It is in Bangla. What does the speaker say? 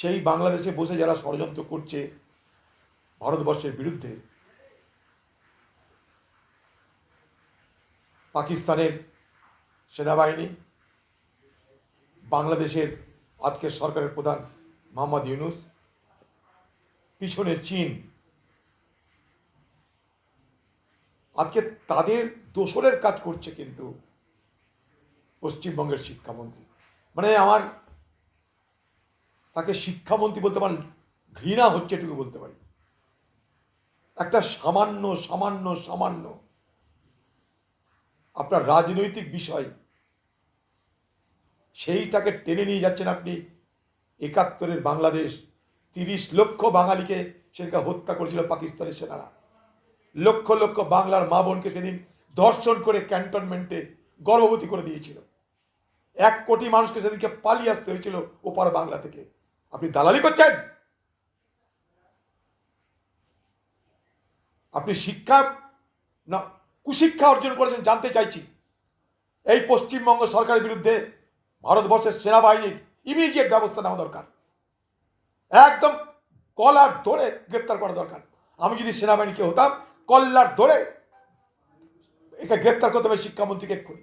সেই বাংলাদেশে বসে যারা ষড়যন্ত্র করছে ভারতবর্ষের বিরুদ্ধে, পাকিস্তানের সেনাবাহিনী, বাংলাদেশের আজকের সরকারের প্রধান মোহাম্মদ ইউনুস, পিছনে চীন, আজকে তাদের দোসরের কাজ করছে কিন্তু পশ্চিমবঙ্গের শিক্ষামন্ত্রী। মানে আমার তাকে শিক্ষামন্ত্রী বলতে পারেন, ঘৃণা হচ্ছে এটুকু বলতে পারি। একটা সামান্য সামান্য সামান্য আপনার রাজনৈতিক বিষয় সেইটাকে টেনে নিয়ে যাচ্ছেন আপনি একাত্তরের বাংলাদেশ। তিরিশ লক্ষ বাঙালিকে সেদিনকে হত্যা করেছিল পাকিস্তানের সেনারা। লক্ষ লক্ষ বাংলার মা বোনকে সেদিন ধর্ষণ করে ক্যান্টনমেন্টে গর্ভবতী করে দিয়েছিল। এক কোটি মানুষকে সেদিনকে পালিয়ে আসতে হয়েছিল ওপার বাংলা থেকে। আপনি দালালি করছেন? আপনি শিক্ষা, না, কুশিক্ষা অর্জন করেছেন, জানতে চাইছি। এই পশ্চিমবঙ্গ সরকারের বিরুদ্ধে ভারতবর্ষের সেনাবাহিনীর ইমিডিয়েট ব্যবস্থা নেওয়া দরকার। একদম কলার ধরে গ্রেপ্তার করা দরকার। আমি যদি সেনাবাহিনীকে হতাম, কল্লার ধরে একে গ্রেপ্তার করতে হবে শিক্ষামন্ত্রীকে এক্ষুনি?